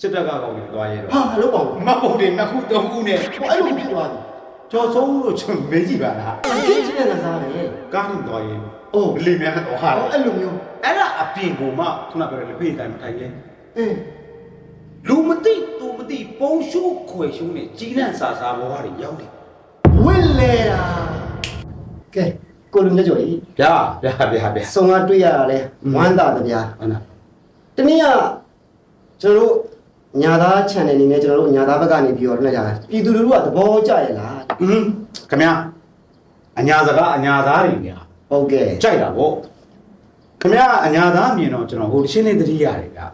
စစ်တပ်ကကောင်တွေသွားရဲတော့ဟာလို့ပေါ့မဟုတ်တယ်နှစ်ခုသုံးခုနဲ့ဟိုအဲ့လိုဖြစ်သွားပြီကျော်စိုးလို့ကျွန်တော်မေးကြည့်ပါလားဒီချင်းနဲ့စားတယ်ကားနဲ့သွားရဲအိုးလီမြန်တော့ဟာဟောအဲ့လိုမျိုးအဲ့ဒါအပြင်ကိုမှခုနပြောတဲ့လက်ဖေးတိုင်းမထိုင်ရဲအင်းလူမသိသူမသိပုံရှုခွေရှုနဲ့ကြီးလန့်စာစာဘဝတွေရောက်တယ်ဝစ်လေတာကဲကိုလူမြတ်ကျော်ကြီးဗျာဗျာဗျာဗျာစုံကတွေ့ရတာလဲဝမ်းသာတယ်ဗျာဟုတ်လားတနည်းကကျွန်တော်တို့ ညာသား channel နေနဲ့ကျွန်တော်တို့ညာသားဘက်ကနေပြီးတော့လွှင့်ကြတာပြည်သူလူထုကသဘောကျရဲ့လားอืมခင်ဗျာအညာစကားအညာသားတွေညာဟုတ်ကဲ့ကြိုက်တာဗောခင်ဗျာအညာသားမြင်တော့ကျွန်တော်ဟိုတရှင်းလေးသတိရတယ်ဗျာ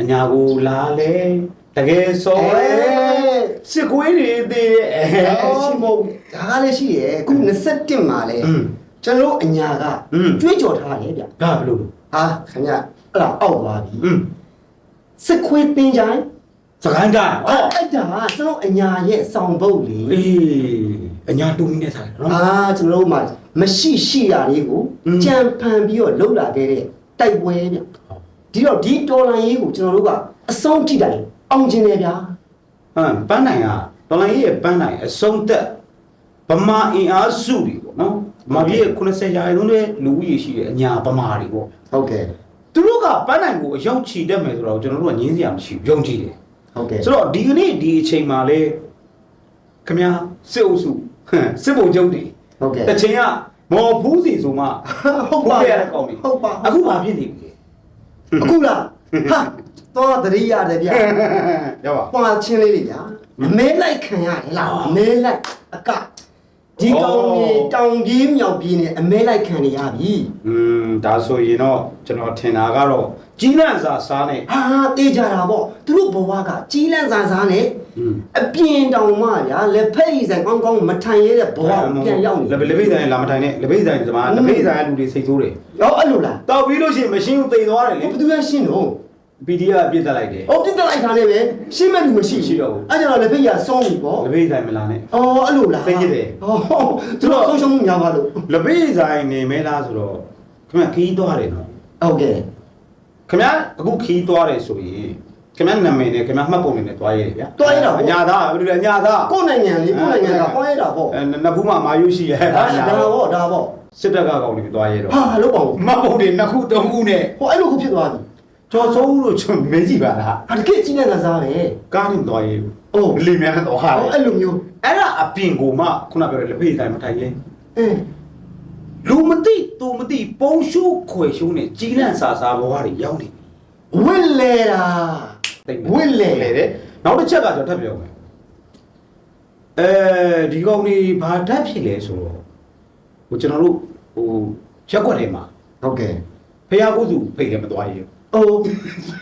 အညာကိုလာလဲတကယ်စော်လဲစစ်ကွေးတွေသေးရဲ့ရှိမဟုတ်ဒါကလည်းရှိရဲ့ခု27မှာလဲကျွန်တော်အညာကကြွေးကြော်ထားတယ်ဗျာဒါဘလို့ဟာခင်ဗျာအဲ့ဒါအောက်သွားပြီ စစ်ခွေးတင်းချိုင်းစကိုင်းတိုင်းအဲ့အဲ့ဒါကကျွန်တော်အညာရဲ့စောင်ပုတ်လေအေးအညာတူမီနဲ့စားတယ်နော်အာကျွန်တော်တို့မှမရှိရှိတာလေးကိုอืมကြံဖန်ပြီးတော့လှုပ်လာခဲ့တဲ့တိုက်ပွဲဗျဒီတော့ဒီတော်လန်ရေးကိုကျွန်တော်တို့ကအဆုံးထိတိုင်အောင်ကျင်တယ်ဗျာဟမ်ပန်းနိုင်ကတော်လိုင်းရဲ့ပန်းနိုင်အဆုံးသက်ဗမာအင်အားစုတွေပေါ့နော်ဗမာပြည်ရဲ့90ရာခိုင်နှုန်းနဲ့လူဦးရေရှိတဲ့အညာဗမာတွေပေါ့ဟုတ်ကဲ့ သူတို့ကပန်းနိုင်ကိုအရောက်ချီတတ်မယ်ဆိုတော့ကျွန်တော်တို့ကငင်းစရာမရှိဘူးယုံကြည်တယ်ဟုတ်ကဲ့ဆိုတော့ဒီကနေ့ဒီအချိန်မှာလေခမများစစ်အုပ်စုဟမ်စစ်ဗိုလ်ချုပ်တွေဟုတ်ကဲ့တစ်ချိန်ကမော်ဖူးစီဆိုမှဟုတ်ပါဖူးရတဲ့ကောင်တွေဟုတ်ပါအခုဘာဖြစ်နေပြီအခုလားဟာတော့တရိရတယ်ဗျာလဲရပါပွာချင်းလေးတွေဗျာအမဲလိုက်ခံရတယ်လားအမဲလိုက်အက ဒီကောင်ကြီးတောင်ကြီးမြောက်ကြီးနဲ့အမဲလိုက်ခံနေရပြီ อืมဒါဆိုရင်တော့ကျွန်တော်ထင်တာကတော့ကြီးလန့်စာစားနဲ့ ဟာတေးကြတာပေါ့သူတို့ဘဝကကြီးလန့်စားစားနဲ့ อืม အပြင်းတောင်မှဗျာလက်ဖက်ရည်ဆိုင်ကောင်းကောင်းမထိုင်ရတဲ့ဘဝကိုပြန်ရောက်နေ လက်လက်ပိတ်ဆိုင်လာမထိုင်နဲ့လက်ပိတ်ဆိုင်ဒီမှာလက်ပိတ်ဆိုင်ကလူတွေစိတ်ဆိုးတယ် ရောအဲ့လိုလား တောက်ပြီးလို့ရှိရင်မရှင်းဘူးတိမ်သွားတယ်လေ ဘယ်သူရရှင်းတော့ PDF ကပြစ်တက်လိုက်တယ်အော်ပြစ်တက်လိုက်တာနဲ့ပဲရှင်းမဲ့လူမရှိရှိတော့ဘူးအဲ့ကျတော့လက်ဖက်ရည်ဆုံးပြီပေါ့လက်ပိတ်ဆိုင်မလာနဲ့ အော်အဲ့လိုလားသိကြတယ် ဟောသူတို့ဆုံးရှုံးမှုများပါလို့လက်ပိတ်ဆိုင်နေမဲလားဆိုတော့ခင်ဗျခီးသွားတယ်နော်ဟုတ်ကဲ့ခင်ဗျအခုခီးသွားတယ်ဆိုရင်ခင်ဗျနာမည်နဲ့ခင်ဗျမှတ်ပုံနဲ့နဲ့သွားရတယ်ဗျာတွားရတာပေါ့အညာသားဘယ်လိုလဲအညာသား ကိုယ့်နိုင်ငံလေးကိုယ့်နိုင်ငံကပွားရတာပေါ့အဲနှစ်ခုမှမာယုရှိရဲ့ဒါဒါပေါ့ဒါပေါ့စစ်တပ်ကကောင်တွေသွားရဲတော့ဟာလို့ပေါ့မှတ်ပုံတွေနှစ်ခုသုံးခုနဲ့ဟိုအဲ့လိုခုဖြစ်သွားပြီ ကျော်စိုးလို့ကျွန်တော်မေးကြည့်ပါလားဟာတကယ်ကြီးနေတာစားပဲကားနဲ့သွားရဲအိုးလီမြန်နဲ့တော့ဟာဟောအဲ့လိုမျိုးအဲ့ဒါအပြင်ကိုမှခုနပြောတဲ့လက်ဖေးတိုင်းမထိုင်ရဲအင်းလူမသိသူမသိပုံရှုခွေရှုနဲ့ကြီးလန့်စာစာဘဝတွေရောက်နေပြီဝစ်လေတာသိပ်ဝစ်လေလေတဲ့နောက်တစ်ချက်ကကျွန်တော်ထပ်ပြောမယ်အဲဒီကောင်တွေဘာတတ်ဖြစ်လဲဆိုတော့ဟိုကျွန်တော်တို့ဟိုရက်ွက်ထဲမှာဟုတ်ကဲ့ဖះကုစုဖိတ်လည်းမသွားရ အိုး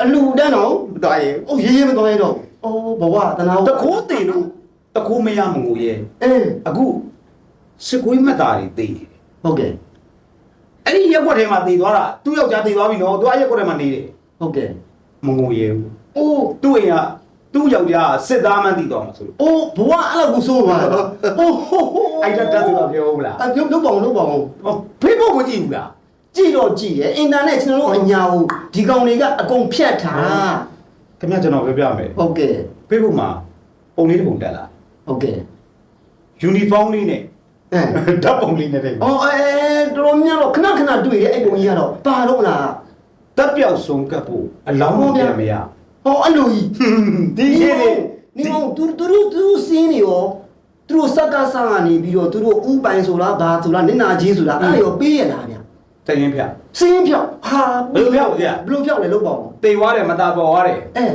အလူတန်းတော့ဘူးမသွားရအိုးရေးရေးမသွားရတော့အိုးဘဝတနာတခိုးတင်လို့တခိုးမရမငိုရဲအင်းအခုစစ်ကွေးမသားတွေသိတယ်ဟုတ်ကဲ့အဲ့ဒီရက်ွက်ထဲမှာတည်သွားတာသူ့ယောက်ျားတည်သွားပြီနော်သူအဲ့ရက်ွက်ထဲမှာနေတယ်ဟုတ်ကဲ့မငိုရဲဘူးအိုးသူ့အိမ်ကသူ့ယောက်ျားကစစ်သားမှန်းတည်သွားမှာဆိုလို့အိုးဘဝအဲ့လောက်ကိုစိုးပါလားအိုးဟိုဟိုအဲ့ဒါတက်ဆိုတာပြောဘူးလားအပြုတ်ပြုတ်ပေါအောင်လုပ်ပါအောင်ဟောဖေးဖို့မကြည့်ဘူးလား ကြည့်တော့ကြည့်ရအင်တာနက်ကျွန်တော်တို့အညာကိုဒီကောင်တွေကအကုန်ဖြတ်ထားခင်ဗျာကျွန်တော်ပြောပြမယ်ဟုတ်ကဲ့ဖေးဖို့မှာပုံလေးတစ်ပုံတက်လာဟုတ်ကဲ့ယူနီဖောင်းလေးနဲ့အဲဓာတ်ပုံလေးနဲ့တဲ့အော်အဲတော်တော်များတော့ခဏခဏတွေ့ရအဲ့ပုံကြီးကတော့ပါတော့လားတက်ပြောက်ဆုံးကပ်ဖို့အလောင်းမပြမရဟောအဲ့လိုကြီးဒီရှင်းနေဒီမောင်သူသူတို့သူတို့စင်းနေရောသူတို့စက်ကစကနေပြီးတော့သူတို့ဥပိုင်ဆိုလားဘာဆိုလားနင်နာချင်းဆိုလားအဲ့ဒါရောပေးရလားဗျ တရင်ဖြတ်စင်းဖြောက်ဟာဘယ်လိုဖြောက်လဲဘယ်လိုဖြောက်လဲလို့ပေါ့တေသွားတယ်မตาပေါ်သွားတယ်အဲ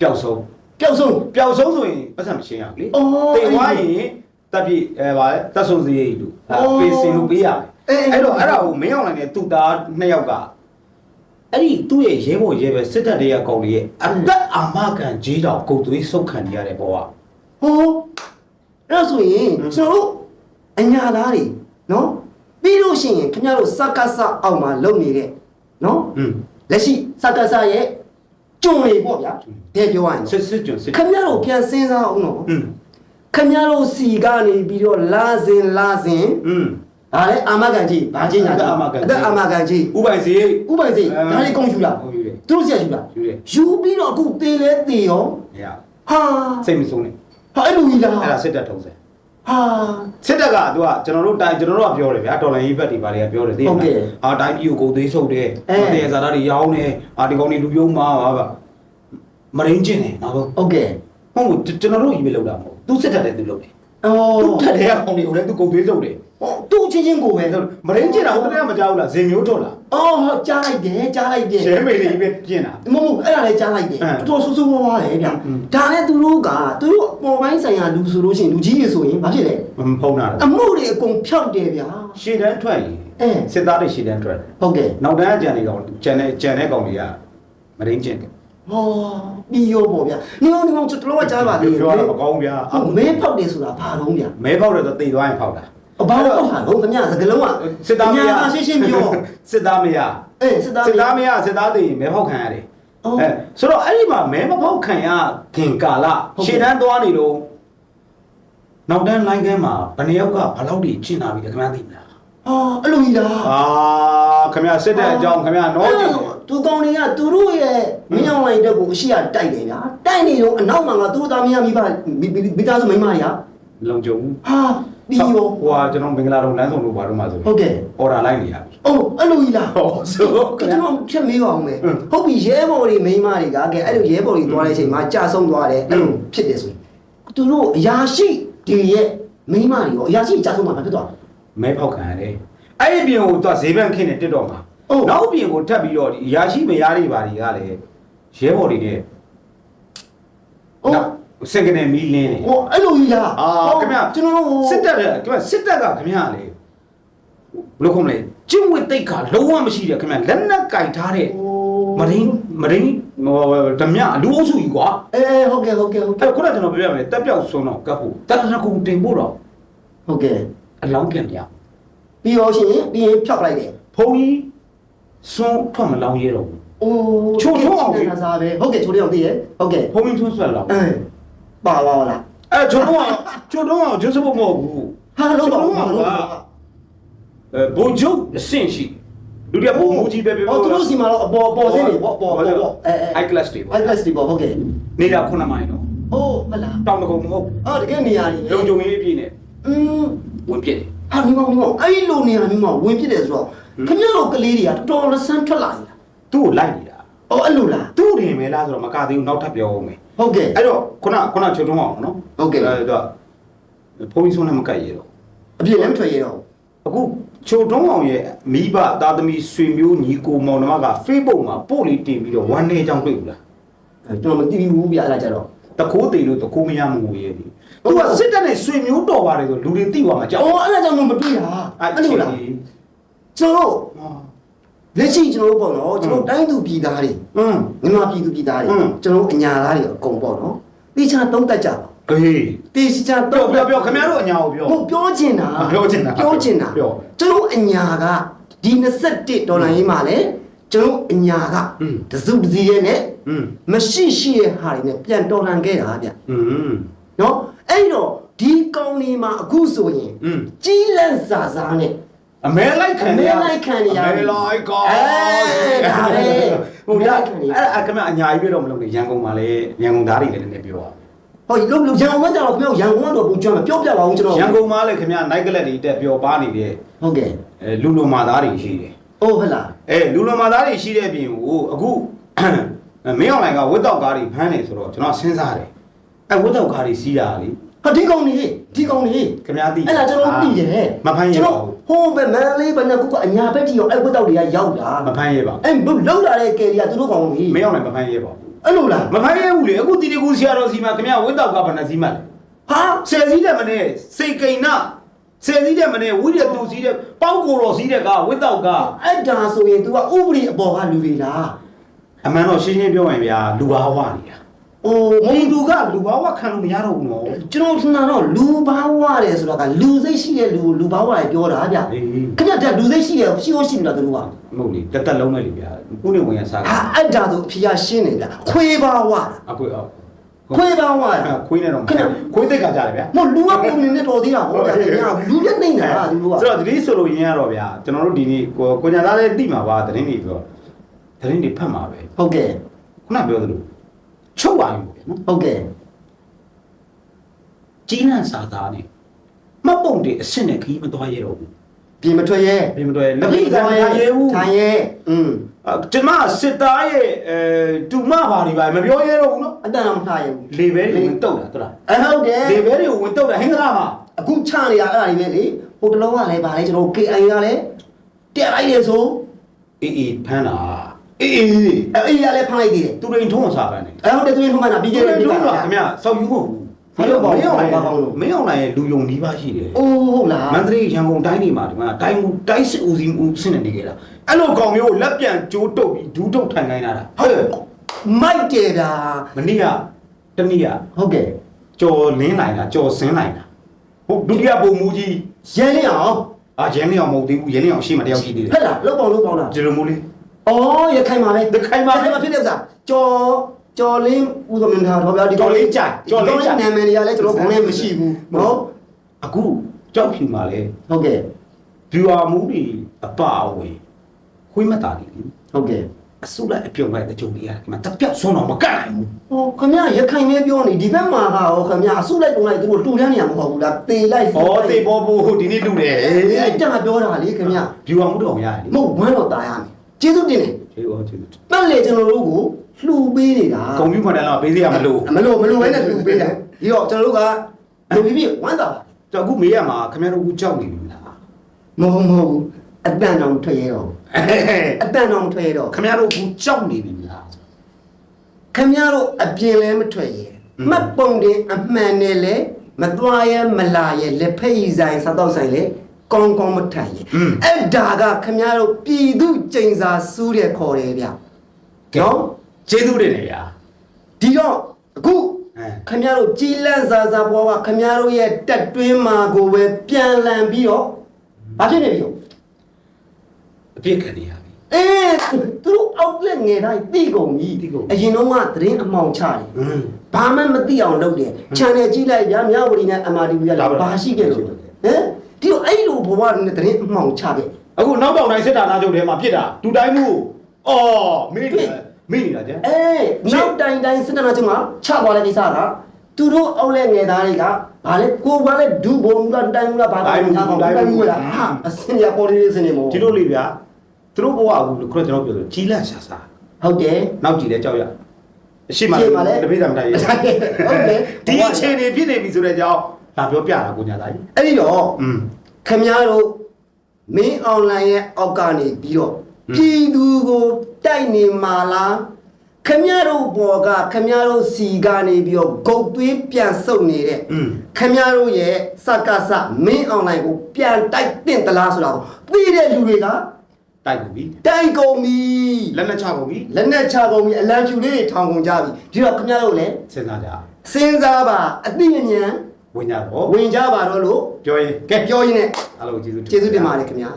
ပျောက်ဆုံးပျောက်ဆုံးပျောက်ဆုံးဆိုရင်ပတ်စံမရှင်းရဘူးလေအော် တေသွားရင်တက်ပြည့်အဲဗါလဲတက်ဆုံးစရိတ်လို့အော် ပေးစင်လို့ပေးရမယ်အေးအေးအဲ့တော့အဲ့ဒါကိုမင်းအောင်နိုင်တဲ့သူ့သားနှစ်ယောက်ကအဲ့ဒီသူ့ရဲ့ရဲဘော်ရဲပဲစစ်တပ်တွေကကောင်တွေရဲ့အသက်အာမခံကြီးတော်ကုတ်သွေးဆုတ်ခံနေရတဲ့ဘဝဟောအဲ့ဒါဆိုရင်ကျွန်တော်တို့အညာသားတွေနော် ပြီးလို့ရှိရင်ခင်ဗျားတို့စက္ကစအောက်မှာလုံနေတဲ့နော်လက်ရှိစက္ကစရဲ့ကျုံတွေပေါ့ဗျာတကယ်ပြောရရင်စစ်စစ်ကျုံစစ်ခင်ဗျားတို့ပြန်စဉ်းစားအောင်နော်ခင်ဗျားတို့စီကနေပြီးတော့လာစဉ်လာစဉ်ဒါလည်းအာမခံကြီးဗာချင်းညာအာမခံအဲ့ဒါအာမခံကြီးဥပိုင်စီဥပိုင်စီဒါလေးကုန်ယူလားကုန်ယူတယ်သူတို့ဆရာယူလားယူတယ်ယူပြီးတော့အခုတေးလဲတေးရောမရဟာစိတ်မဆုံးနဲ့ဟာအဲ့လူကြီးလားအဲ့ဒါစစ်တပ်ထုံးစံ ဟာစစ်တပ်ကသူကကျွန်တော်တို့တိုင်းကျွန်တော်တို့ကပြောတယ်ဗျာဒေါ်လာရေးဘက်တွေဘာတွေကပြောတယ်သိဟုတ်ကဲ့အာတိုင်းပြည်ကိုကိုသေးဆုပ်တယ်အဲတရေဇာတာတွေရောင်းတယ်အာဒီကောင်တွေလူပြုံးမှာပါဗျမရင်းကျင်တယ်နောက်ဆုံးဟုတ်ကဲ့ဟုတ်ဘူးကျွန်တော်တို့ကြီးပဲလောက်တာမဟုတ်သူစစ်တပ်လည်းသူလုပ်တယ်အော်သူထက်တဲ့ကောင်တွေကိုလည်းသူကိုသေးဆုပ်တယ် ဟောသူ့ချင်းချင်းကိုပဲမရင်းကျင်တာဟိုတည်းကမကြောက်ဘူးလားဇင်မျိုးထွက်လာအော်ဟောကြားလိုက်တယ်ကြားလိုက်တယ်ရှဲမေလေးပဲပြင်တာ မဟုတ်ဘူးအဲ့ဒါလည်းကြားလိုက်တယ်အဲတော်တော်ဆူဆူဝါးဝါတယ်ဗျอืมဒါနဲ့သူတို့ကသူတို့အပေါ်ပိုင်းဆိုင်ရာလူဆိုလို့ရှိရင်လူကြီးတွေဆိုရင်ဘာဖြစ်လဲမဖုံးတာအမှုတွေအကုန်ဖြောက်တယ်ဗျာရှေ့တန်းထွက်ရင်အဲစစ်သားတွေရှေ့တန်းထွက်တယ်ဟုတ်ကဲ့နောက်တန်းအကြံတွေကောင်ကြံတဲ့ကြံတဲ့ကောင်တွေကမရင်းကျင်တယ်ဟောပြီးရောပေါ့ဗျာနေအောင်နေအောင်ကျွန်တော်ကကြားပါသေးတယ်ပြောရတာမကောင်းဗျာဟုတ်မဲဖောက်တယ်ဆိုတာဘာတော့ဗျာမဲဖောက်တယ်ဆိုတေသွားရင်ဖောက်တာအ ဘာလို့ဟာတော့ခင်ဗျာစကလုံးကစစ်သားမရညာရှင်းရှင်းပြောစစ်သားမရအေးစစ်သားစစ်သားမရစစ်သားတွေမဲဖောက်ခံရတယ်အော်အဲဆိုတော့အဲ့ဒီမှာမဲမဖောက်ခံရခင်ကာလဟုတ်ကဲ့ရှေ့တန်းသွားနေတော့နောက်တန်းလိုင်းခဲမှာဘယ်နှယောက်ကဘယ်လောက်ထိရှင်းလာပြီလဲခင်ဗျာသိမလားဟာအဲ့လိုကြီးလားအာခင်ဗျာစစ်တဲ့အကြောင်းခင်ဗျာနော်ကြည့်သူကောင်တွေကသူတို့ရဲ့မင်းအောင်လိုက်တဲ့ကိုအရှိရတိုက်တယ်ဗျာတိုက်နေတော့အနောက်မှာကသူတို့သားမယားမိဘမိသားစုမိန်းမတွေကလုံကြုံဟာ ပြီးရောဟိုဟာကျွန်တော်မင်္ဂလာတော်လမ်းဆောင်လို့ဘာလို့မှဆိုဟုတ်ကဲ့အော်ဒါလိုက်နေရပြီအိုးအဲ့လိုကြီးလားဟောဆိုကျွန်တော်ဖြတ်မေးပါအောင်မယ်ဟွန်းဟုတ်ပြီရဲဘော်တွေမိန်းမတွေကကဲအဲ့လိုရဲဘော်တွေသွားတဲ့အချိန်မှာကြာဆုံးသွားတယ်အဲ့လိုဖြစ်တယ်ဆိုရင်သူတို့အရာရှိတွေရဲ့မိန်းမတွေရောအရာရှိကြာဆုံးမှာဘာဖြစ်သွားလဲမဲဖောက်ခံရတယ်အဲ့ဒီပြင်ကိုသူကဈေးဘန်းခင်းနေတက်တော့မှာဟုတ်နောက်ပြင်ကိုထပ်ပြီးတော့ဒီရာရှိမယားတွေဘာတွေကလည်းရဲဘော်တွေနဲ့ဟုတ်နောက် စင်ကနေမီလင်းနေဟိုအဲ့လိုကြီးလားအာဟုတ်ခင်ဗျာကျွန်တော်တို့စစ်တပ်တဲ့ခင်ဗျာစစ်တပ်ကခင်ဗျာလေဘယ်လိုခုမလဲကျင့်ဝတ်တိတ်ခါလုံးဝမရှိတယ်ခင်ဗျာလက်နက်ကင်ထားတဲ့မရင်းမရင်းဟိုဓမြလူအုပ်စုကြီးကွာအေးဟုတ်ကဲ့ဟုတ်ကဲ့ဟုတ်ကဲ့အဲ့ခုနကကျွန်တော်ပြောရမယ်တက်ပြောက်ဆုံးတော့ကပ်ဖို့တရဏဂုံတင်ဖို့တော့ဟုတ်ကဲ့အလောင်းပြန်ပြပြီးရောရှင်ပြီးရင်ဖြောက်လိုက်တယ်ဘုံကြီးစွန်းထွက်မလောင်းရတော့ဘူးအိုးချိုးချိုးအောင်လေနာစားပဲဟုတ်ကဲ့ချိုးတယ်အောင်သိရဟုတ်ကဲ့ဘုံကြီးထွန်းဆွဲလောင်းအဲ ပါပါလားအဲ့ကျွန်တော်ကကျွန်တော်ကဂျုစဖို့မဟုတ်ဘူးဟာလုံးပါကျွန်ဘာတော်ကလို့ပါအဲဘုံကျုပ်အဆင့်ရှိလူတွေကဘုံမူကြီးပဲပဲဟောသူတို့စီမှာတော့အပေါ်ပေါ်စင်းနေပေါ့ပေါ်ပေါ်ပေါ်အဲအဲ high class တွေပေါ့ high class ဒီပေါ့ဟုတ်ကဲ့နေတာခုနမိုင်တော့အိုးမလားတောင်းတကုံမဟုတ်အော်တကယ်နေရာကြီးလုံကြုံရေးအပြည့်နဲ့อืมဝင်ပြစ်တယ်ဟာဒီမောင်ဒီမောင်အဲ့လိုနေရာမျိုးမှာဝင်ဖြစ်တယ်ဆိုတော့ခင်ဗျားတို့ကလေးတွေကတော်တော်လဆန်းထွက်လာပြီလားသူ့ကိုလိုက်နေတာအော်အဲ့လိုလားသူ့တင်မဲလားဆိုတော့မကသေးဘူးနောက်ထပ်ပြောအောင်မယ် ဟုတ်ကဲ့ အဲ့တော့ခုနခုနချုံထုံးအောင်နော်ဟုတ်ကဲ့ အဲ့တော့ဘုံကြီးဆုံးလည်းမကတ်ရတော့အပြည့်လည်းမထွက်ရတော့အခုချုံထုံးအောင်ရဲ့မိဘသားသမီးဆွေမျိုးညီကိုမောင်နှမက Facebook မှာပို့လေးတင်ပြီးတော့ဝမ်းနေကြောင်းတွေ့ဘူးလားဘူးကျွန်တော်မသိဘူးဗျအဲ့ဒါကြတော့တခိုးတိန်လို့တခိုးမရမငိုရဲ့ဒီသူကစစ်တပ်နဲ့ဆွေမျိုးတော်ပါတယ်ဆိုလူတွေသိသွားမှာကြောက်အော်အဲ့ဒါကြောင့်မတွေ့တာအဲ့လိုလားကျွန်တော် လက်ရှိကျွန်တော်တို့ပေါ့နော်ကျွန်တော်တိုင်းသူပြည်သားတွေ อืม မြန်မာပြည်သူပြည်သားတွေ ဟွန်း ကျွန်တော်အညာသားတွေအကုန်ပေါ့နော်တေချာတုံးတက်ကြပါ အေး တေချာတုံး ပြောပြောပြောခင်ဗျားတို့အညာကိုပြော ဟုတ်ပြောချင်တာ ပြောချင်တာ ပြောချင်တာ ပြော ကျွန်တော်အညာကဒီ21ဒေါ်လာရင်းမှာလဲကျွန်တော်အညာက อืม တစုတစည်းရဲ့နဲ့ อืม မရှိရှိရဲ့ဟာတွေနဲ့ပြန်တော်လန်ခဲ့တာဗျ อืม နော်အဲ့တော့ဒီကောင်လေးမှာအခုဆိုရင် อืม ကြီးလန့်စာစားနဲ့ အမဲလိုက်ခံအမဲလိုက်ခံနေရအမဲလိုက်ကောအဲဒါပဲဟိုဒါအမဲလိုက်ခံနေရအဲ့ဒါခင်ဗျအညာကြီးပြောတော့မလုပ်နဲ့ရန်ကုန်မှာလေရန်ကုန်သားတွေလည်းနည်းနည်းပြောပါဟောလုံးလုံးရန်ကုန်မှာကျတော့ပြောရန်ကုန်ကတော့ဘူးကျွမ်းမပြောပြပါဘူးကျွန်တော်ရန်ကုန်မှာလည်းခင်ဗျနိုင်ကလက်တွေတက်ပြောပါနေတဲ့ဟုတ်ကဲ့အဲလူလူမာသားတွေရှိတယ်အိုးဟလာအဲလူလူမာသားတွေရှိတဲ့အပြင်ကိုအခုမင်းအွန်လိုင်းကဝတ်တောက်ကားတွေဖမ်းနေဆိုတော့ကျွန်တော်စဉ်းစားတယ်အဲဝတ်တောက်ကားတွေစီးတာလေဟာဒီကောင်လေးဒီကောင်လေးခင်ဗျားသိအဲ့ဒါကျွန်တော်သိတယ်မဖမ်းရကျွန်ပါတော်ဘူး ဟိုးပဲမန်လေးဘယ်နဲ့ကုကအညာဘက်တီရောအဲ့ဝတ်တောက်တွေကရောက်လာမဖမ်းရပါအဲ့ဘုလောက်လာတဲ့ကယ်ရီကသူတို့ကောင်ကြီးမင်းအွန်လိုင်းမဖမ်းရပါဘူးအဲ့လိုလားမဖမ်းရဘူးလေအခုတီတီကူဆရာတော်စီမှာခင်ဗျဝတ်တောက်ကဘယ်နှစီးမှလဲဟာဆယ်စည်းတဲ့မနဲ့စိတ်ကိန်းနာဆယ်စည်းတဲ့မနဲ့ဝိရတူစည်းတဲ့ပေါက်ကိုတော်စည်းတဲ့ကဝတ်တောက်ကအဲ့ဒါဆိုရင် तू ကဥပဒေအပေါ်ကလူတွေလားအမှန်တော့ရှင်းရှင်းပြောရင်ဗျာလူဘာဝနေတာ အိုးမုံသူကလူဘာဝခံလို့မရတော့ဘူးနော်ကျွန်တော်ထင်တာတော့လူဘာဝတယ်ဆိုတော့ကလူစိတ်ရှိတဲ့လူလူဘာဝတယ်ပြောတာဗျအေးခင်ဗျတက်လူစိတ်ရှိတယ်ရှိလို့ရှိနေတာသူတို့ကမဟုတ်လေတက်တက်လုံးမဲ့လေဗျာခုနေဝင်ရစားဟာအဲ့ဒါဆိုအဖေကရှင်းနေဗျခွေးဘာဝတာအခုအောက်ဟခွေးပေါင်းသွားတာခွေးနဲ့တော့ခင်ဗျခွေးသိက်ကကြတယ်ဗျာမဟုတ်လူကပုံနေနဲ့တော်သေးတာဟောဗျာခင်ဗျာလူပြနေနေတာလူကဆိုတော့ဒီဆိုလို့ရင်းရတော့ဗျာကျွန်တော်တို့ဒီနေ့ကိုကိုညာသားလည်းတိမှာပါသတင်းတွေပြောသတင်းတွေဖတ်မှာပဲဟုတ်ကဲ့ခုနပြောသလို ချုပ်ပါယူဗျာနော်ဟုတ်ကဲ့ကြီးနှံစာသားနဲ့မတ်ပုံတွေအစ်စ်နဲ့ခီးမသွားရတော့ဘူးပြင်မထွက်ရဲပြင်မတော်လက်ပြီးကမရဲဘူးထိုင်ရဲอืมအာကျွန်မစစ်သားရဲ့အဲတူမပါတွေပါမပြောရတော့ဘူးနော်အတန်တော့မထားရဘူးလေဘဲတွေဝင်တုတ်တာတော်လားအဟုတ်တယ်လေဘဲတွေဝင်တုတ်တာဟင်္ဂလာမှာအခုချနေတာအဲ့ဒါတွေပဲလေဟိုတလုံးကလည်းဗာလေကျွန်တော် KI ကလည်းတက်လိုက်တယ်ဆိုအေးအေးဖမ်းတာ အေးအေးအဲ့အေးကလည်းဖမ်းလိုက်သေးတယ်သူရိန်ထုံးအောင်စားပန်းနေအဲ့ဟုတ်တယ်သူရင်ထုံးမှန်းတာပြီးခဲ့တဲ့သူနေ့ရိန်ကထုံးတာခင်ဗျစောက်ယူဖို့ဘူးဘာလို့ပေါ့မင်းအောင်ဘာကောင်းလို့မင်းအောင်နိုင်ရဲ့လူယုံဒီပါရှိတယ်အိုးဟုတ်လားမန္တလေးရန်ကုန်တိုင်းတွေမှာဒီမှာတိုင်းမူတိုင်းစစ်ဦးစီးမှုဆင်းနေနေကြတာအဲ့လိုကောင်မျိုးကိုလက်ပြန်ကြိုးတုပ်ပြီးဒူးတုပ်ထိုင်ခိုင်းတာဟုတ်မိုက်တယ်ဗျာမနေ့ကတနေ့ကဟုတ်ကဲ့ကြော်လင်းနိုင်တာကြော်စင်းနိုင်တာဟုတ်ဒုတိယပုံမူကြီးရဲလင်းအောင်အာရန်နေအောင်မဟုတ်သေးဘူးရန်နေအောင်ရှေ့မှာတယောက်ရှိသေးတယ်ဟဲ့လားလောက်ပေါင်လောက်ပေါင်လားဒီလိုမျိုးလေး အော်ရခိုင်ပါပဲရခိုင်ပါပဲရခိုင်ပါဖြစ်တဲ့ဥစ္စာကျော်ကျော်လင်းဦးတော်မင်းသားတော့ဗျာဒီကျော်လင်းကြိုင်ကျော်လင်းကြိုင်နာမည်တွေကလည်းကျွန်တော်ခေါင်းထဲမရှိဘူးနော်အခုကြောက်ဖြူမှာလဲဟုတ်ကဲ့ဗျူဟာမူတွေအပအဝင်ခွေးမတာနေလေဟုတ်ကဲ့အစုလိုက်အပြုံလိုက်တကြုံလေးရတယ်ဒီမှာတက်ပြတ်ဆုံးတော့မကတ်နိုင်ဘူးဟောခမရရခိုင်လေးပြောနေဒီဘက်မှာဟာဟောခမရအစုလိုက်တုံးလိုက်သူတို့တူတန်းနေရမှာမဟုတ်ဘူးလားတေလိုက်ဩတေဘောဘူဒီနေ့လူတယ်အေးအဲ့တန်ကပြောတာလေခမရဗျူဟာမူတော့ရတယ်လေမဟုတ်ဝမ်းတော့တားရမယ် ကျေးဇူးတင်တယ်ကျေးဇူးကျေးဇူးပတ်လေကျွန်တော်တို့ကိုလှူပေးနေတာကွန်ပျူတာတော့ပေးစရာမလိုမလို့မလို့ပဲနဲ့လှူပေးတယ်ဒီတော့ကျွန်တော်တို့ကလူပြီးပြီဝမ်းတာပါတော့အခုမေးရမှာခင်ဗျားတို့အခုကြောက်နေပြီလားမဟုတ်မဟုတ်ဘူးအတန်တော်မထွက်ရတော့ဘူးအတန်တော်မထွက်ရတော့ခင်ဗျားတို့အခုကြောက်နေပြီလားခမရတို့အပြင်လဲမထွက်ရဲอืมမှတ်ပုံတင်အမှန်နဲ့လဲမသွားရဲမလာရဲလက်ဖက်ရည်ဆိုင်စားတော့ဆိုင်လဲ ကောင်းကောင်းမထိုင်ရဲအဲ့ဒါကခမရတို့ပြည်သူကျိန်စာစူးတဲ့ခေါ်တယ်ဗျနော်ကျေးဇူးတင်တယ်ဗျာဒီတော့အခုအဲခမရတို့ကြီးလန့်စာစာဘွားကခမရတို့ရဲ့တက်တွင်းမှာကိုပဲပြန်လန်ပြီးတော့ဘာဖြစ်နေပြီလဲအပြစ်ခံနေရပြီအေးသူတို့အောက်လက်ငယ်တိုင်းသိကုန်ပြီသိကုန်ပြီအရင်တော့ကသတင်းအမှောင်ချတယ်อืมဘာမှမသိအောင်လုပ်တယ် channel ကြည့်လိုက်ဗျာမြဝတီနဲ့ MRTV ကဒါလည်းပဲဘာရှိခဲ့လို့ဟမ်ဒီတော့အဲ့လို ဘဝနဲ့သတင်းအမှောင်ချခဲ့အခုနောက်ပေါင်တိုင်းစစ်တာနာချုပ်ထဲမှာဖြစ်တာဒူတိုင်းမှုအော်မေးနေမေးနေတာကြအေးနောက်တိုင်တိုင်စစ်တပ်နာချုပ်မှာချသွားတဲ့ကိစ္စကသူတို့အောက်လက်ငယ်သားတွေကဘာလဲကိုကလည်းဒူဘုံကတိုင်မလားဘာတိုင်မလားတိုင်မလားဟာအစင်ရပေါ်လေးစနေမို့ဒီလိုလေးဗျာသူတို့ဘဝအခုခုနကျွန်တော်ပြောဆိုကြီးလန့်ရှာစားဟုတ်တယ်နောက်ကြည့်လဲကြောက်ရအရှိမရှေ့မှာလဲတပိသမတိုင်ရဟုတ်တယ်ဒီအခြေအနေဖြစ်နေပြီဆိုတဲ့အကြောင်းလာပြောပြတာကိုညာသားကြီးအဲ့ဒီတော့อืม ခမည်းတော်မင်းအွန်လိုင်းရဲ့အောက်ကနေပြီးတော့ဟွန်းပြည်သူကိုတိုက်နေမှာလားခမည်းတော်ဘော်ကခမည်းတော်စီကနေပြီးတော့ဂုတ်သွေးပြန်ဆုပ်နေတဲ့อืมခမည်းတော်ရဲ့စကားစမင်းအွန်လိုင်းကိုပြန်တိုက်တင်သလားဆိုတာကိုသိတဲ့လူတွေကတိုက်ကုန်ပြီတိုက်ကုန်ပြီလက်နဲ့ချကုန်ပြီလက်နဲ့ချကုန်ပြီအလံဖြူလေးတွေထောင်ကုန်ကြပြီဒီတော့ခမည်းတော်လည်းစဉ်းစားကြစဉ်းစားပါအသိဉာဏ် ဝင်ကြတော့ဝင်ကြပါတော့လို့ပြောရင်ကဲပြောရင်းနဲ့အားလုံးကျေးဇူးကျေးဇူးတင်ပါတယ်ခင်ဗျာ